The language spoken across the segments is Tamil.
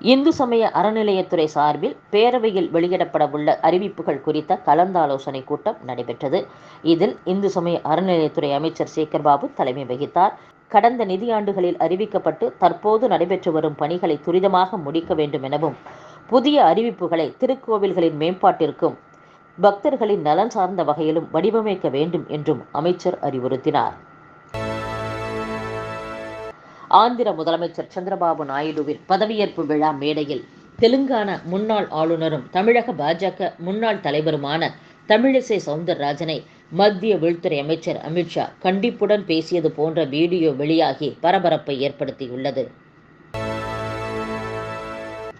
இந்து சமய அறநிலையத்துறை சார்பில் பேரவையில் வெளியிடப்படவுள்ள அறிவிப்புகள் குறித்த கலந்தாலோசனை கூட்டம் நடைபெற்றது. இதில் இந்து சமய அறநிலையத்துறை அமைச்சர் சேகர்பாபு தலைமை வகித்தார். கடந்த நிதியாண்டுகளில் அறிவிக்கப்பட்டு தற்போது நடைபெற்று வரும் பணிகளை துரிதமாக முடிக்க வேண்டும் எனவும் புதிய அறிவிப்புகளை திருக்கோவில்களின் மேம்பாட்டிற்கும் பக்தர்களின் நலன் சார்ந்த வகையிலும் வடிவமைக்க வேண்டும் என்றும் அமைச்சர் அறிவுறுத்தினார். ஆந்திர முதலமைச்சர் சந்திரபாபு நாயுடுவின் பதவியேற்பு விழா மேடையில் தெலுங்கானா முன்னாள் ஆளுநரும் தமிழக பாஜக முன்னாள் தலைவருமான தமிழிசை சவுந்தரராஜனை மத்திய உள்துறை அமைச்சர் அமித்ஷா கண்டிப்புடன் பேசியது போன்ற வீடியோ வெளியாகி பரபரப்பை ஏற்படுத்தியுள்ளது.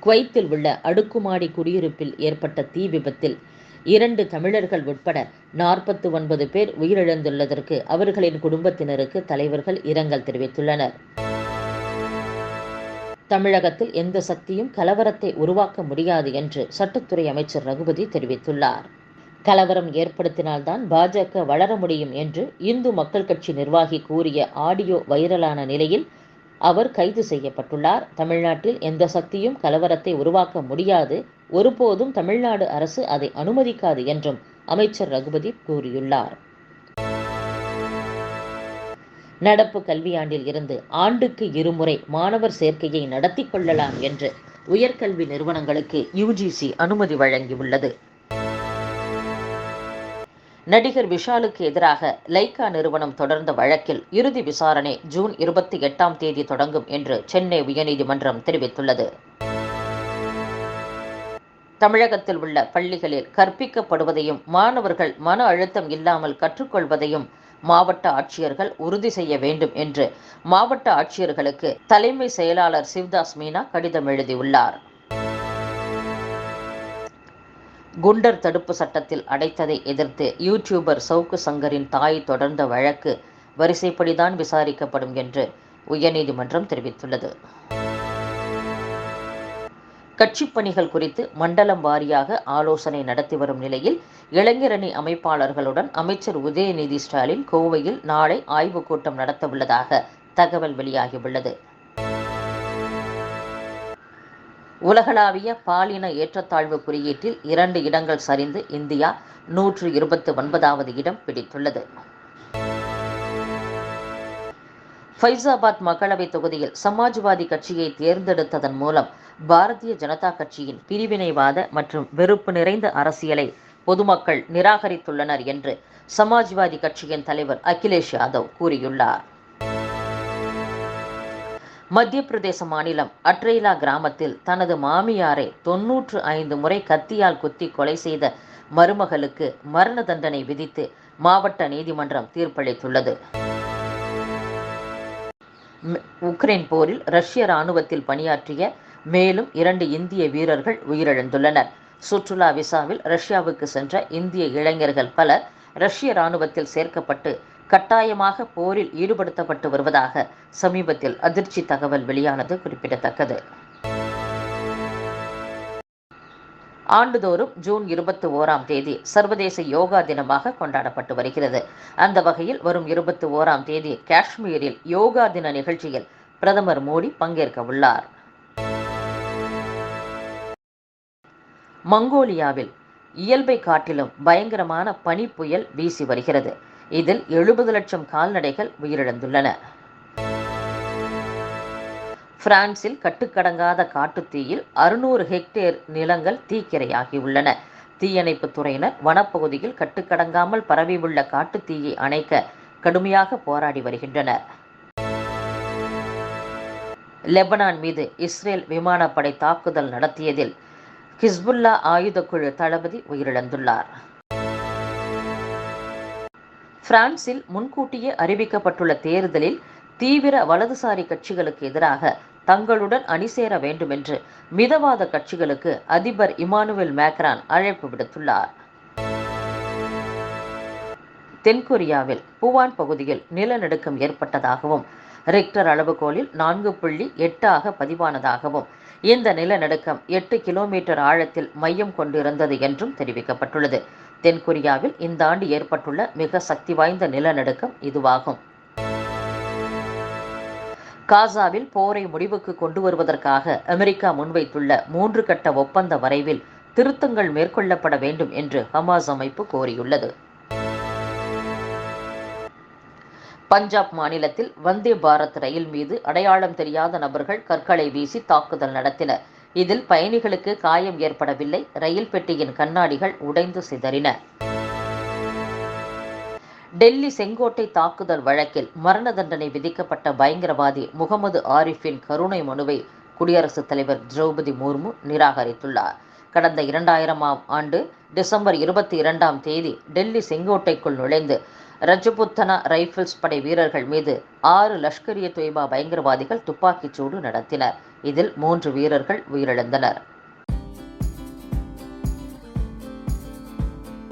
குவைத்தில் உள்ள அடுக்குமாடி குடியிருப்பில் ஏற்பட்ட தீ விபத்தில் இரண்டு தமிழர்கள் உட்பட நாற்பத்து ஒன்பது பேர் உயிரிழந்துள்ளதற்கு அவர்களின் குடும்பத்தினருக்கு தலைவர்கள் இரங்கல் தெரிவித்துள்ளனர். தமிழகத்தில் எந்த சக்தியும் கலவரத்தை உருவாக்க முடியாது என்று சட்டத்துறை அமைச்சர் ரகுபதி தெரிவித்துள்ளார். கலவரம் ஏற்படுத்தினால்தான் பாஜக வளர முடியும் என்று இந்து மக்கள் கட்சி நிர்வாகி கூறிய ஆடியோ வைரலான நிலையில் அவர் கைது செய்யப்பட்டுள்ளார். தமிழ்நாட்டில் எந்த சக்தியும் கலவரத்தை உருவாக்க முடியாது. ஒருபோதும் தமிழ்நாடு அரசு அதை அனுமதிக்காது என்றும் அமைச்சர் ரகுபதி கூறியுள்ளார். நடப்பு கல்வியாண்டில் இருந்து ஆண்டுக்கு இருமுறை மாணவர் சேர்க்கையை நடத்தி கொள்ளலாம் என்று உயர்கல்வி நிறுவனங்களுக்கு யுஜிசி அனுமதி வழங்கியுள்ளது. நடிகர் விஷாலுக்கு எதிராக லைகா நிறுவனம் தொடர்ந்த வழக்கில் இறுதி விசாரணை ஜூன் இருபத்தி எட்டாம் தேதி தொடங்கும் என்று சென்னை உயர்நீதிமன்றம் தெரிவித்துள்ளது. தமிழகத்தில் உள்ள பள்ளிகளில் கற்பிக்கப்படுவதையும் மாணவர்கள் மன அழுத்தம் இல்லாமல் கற்றுக்கொள்வதையும் மாவட்ட ஆட்சியர்கள் உறுதி செய்ய வேண்டும் என்று மாவட்ட ஆட்சியர்களுக்கு தலைமை செயலாளர் சிவ்தாஸ் மீனா கடிதம் எழுதியுள்ளார். குண்டர் தடுப்பு சட்டத்தில் அடைத்ததை எதிர்த்து யூடியூபர் சவுக்கு சங்கரின் தாய் தொடர்ந்த வழக்கு வரிசைப்படிதான் விசாரிக்கப்படும் என்று உயர்நீதிமன்றம் தெரிவித்துள்ளது. கட்சி பணிகள் குறித்து மண்டலம் வாரியாக ஆலோசனை நடத்தி வரும் நிலையில் இளைஞரணி அமைப்பாளர்களுடன் அமைச்சர் உதயநிதி ஸ்டாலின் கோவையில் நாளை ஆய்வுக் கூட்டம் நடத்தவுள்ளதாக தகவல் வெளியாகியுள்ளது. உலகளாவிய பாலின ஏற்றத்தாழ்வு குறியீட்டில் இரண்டு இடங்கள் சரிந்து இந்தியா நூற்று இருபத்து ஒன்பதாவது இடம் பிடித்துள்ளது. ஃபைசாபாத் மக்களவைத் தொகுதியில் சமாஜ்வாதி கட்சியை தேர்ந்தெடுத்ததன் மூலம் பாரதிய ஜனதா கட்சியின் பிரிவினைவாத மற்றும் வெறுப்பு நிறைந்த அரசியலை பொதுமக்கள் நிராகரித்துள்ளனர் என்று சமாஜ்வாதி கட்சியின் தலைவர் அகிலேஷ் யாதவ் கூறியுள்ளார். மத்திய பிரதேச மாநிலம் அட்ரெய்லா கிராமத்தில் தனது மாமியாரை தொன்னூற்று ஐந்து முறை கத்தியால் குத்தி கொலை செய்த மருமகளுக்கு மரண தண்டனை விதித்து மாவட்ட நீதிமன்றம் தீர்ப்பளித்துள்ளது. உக்ரைன் போரில் ரஷ்ய இராணுவத்தில் பணியாற்றிய மேலும் இரண்டு இந்திய வீரர்கள் உயிரிழந்துள்ளனர். சுற்றுலா விசாவில் ரஷ்யாவுக்கு சென்ற இந்திய இளைஞர்கள் பலர் ரஷ்ய இராணுவத்தில் சேர்க்கப்பட்டு கட்டாயமாக போரில் ஈடுபடுத்தப்பட்டு வருவதாக சமீபத்தில் அதிர்ச்சி தகவல் வெளியானது குறிப்பிடத்தக்கது. ஆண்டுதோறும் ஜூன் இருபத்தி ஓராம் தேதி சர்வதேச யோகா தினமாக கொண்டாடப்பட்டு வருகிறது. அந்த வகையில் வரும் இருபத்தி ஓராம் தேதி காஷ்மீரில் யோகா தின நிகழ்ச்சியில் பிரதமர் மோடி பங்கேற்க உள்ளார் மங்கோலியாவில் இயல்பை காட்டிலும் பயங்கரமான பனி புயல் வீசி வருகிறது. இதில் எழுபது லட்சம் கால்நடைகள் உயிரிழந்துள்ளன. பிரான்சில் கட்டுக்கடங்காத காட்டுத்தீயில் அறுநூறு ஹெக்டேர் நிலங்கள் தீக்கிரையாகியுள்ளன. தீயணைப்புத் துறையினர் வனப்பகுதியில் கட்டுக்கடங்காமல் பரவியுள்ள காட்டுத்தீயை அணைக்க கடுமையாக போராடி வருகின்றனர். லெபனான் மீது இஸ்ரேல் விமானப்படை தாக்குதல் நடத்தியதில் ஹிஸ்புல்லா ஆயுதக்குழு தளபதி உயிரிழந்துள்ளார். பிரான்சில் முன்கூட்டியே அறிவிக்கப்பட்டுள்ள தேர்தலில் தீவிர வலதுசாரி கட்சிகளுக்கு எதிராக தங்களுடன் அணிசேர வேண்டும் என்று மிதவாத கட்சிகளுக்கு அதிபர் இமானுவேல் மேக்ரான் அழைப்பு விடுத்துள்ளார். தென்கொரியாவில் புவான் பகுதியில் நிலநடுக்கம் ஏற்பட்டதாகவும் ரிக்டர் அளவுகோலில் நான்கு புள்ளி எட்டாக பதிவானதாகவும் இந்த நிலநடுக்கம் எட்டு கிலோமீட்டர் ஆழத்தில் மையம் கொண்டிருந்தது என்றும் தெரிவிக்கப்பட்டுள்ளது. தென்கொரியாவில் இந்த ஆண்டு ஏற்பட்டுள்ள மிக சக்தி வாய்ந்த நிலநடுக்கம் இதுவாகும். காசாவில் போரை முடிவுக்கு கொண்டு வருவதற்காக அமெரிக்கா முன்வைத்துள்ள மூன்று கட்ட ஒப்பந்த வரைவில் திருத்தங்கள் மேற்கொள்ளப்பட வேண்டும் என்று ஹமாஸ் அமைப்பு கோரியுள்ளது. பஞ்சாப் மாநிலத்தில் வந்தே பாரத் ரயில் மீது அடையாளம் தெரியாத நபர்கள் கற்களை வீசி தாக்குதல் நடத்தினர். இதில் பயணிகளுக்கு காயம் ஏற்படவில்லை. ரயில் பெட்டியின் கண்ணாடிகள் உடைந்து சிதறின. டெல்லி செங்கோட்டை தாக்குதல் வழக்கில் மரண தண்டனை விதிக்கப்பட்ட பயங்கரவாதி முகமது ஆரிஃபின் கருணை மனுவை குடியரசுத் தலைவர் திரௌபதி முர்மு நிராகரித்துள்ளார். கடந்த இரண்டாயிரமாம் ஆண்டு டிசம்பர் இருபத்தி இரண்டாம் தேதி டெல்லி செங்கோட்டைக்குள் நுழைந்து ரஜபுத்தனா ரைபிள்ஸ் படை வீரர்கள் மீது ஆறு லஷ்கர் இ தொய்பா பயங்கரவாதிகள் துப்பாக்கிச் சூடு நடத்தினர். இதில் மூன்று வீரர்கள் உயிரிழந்தனர்.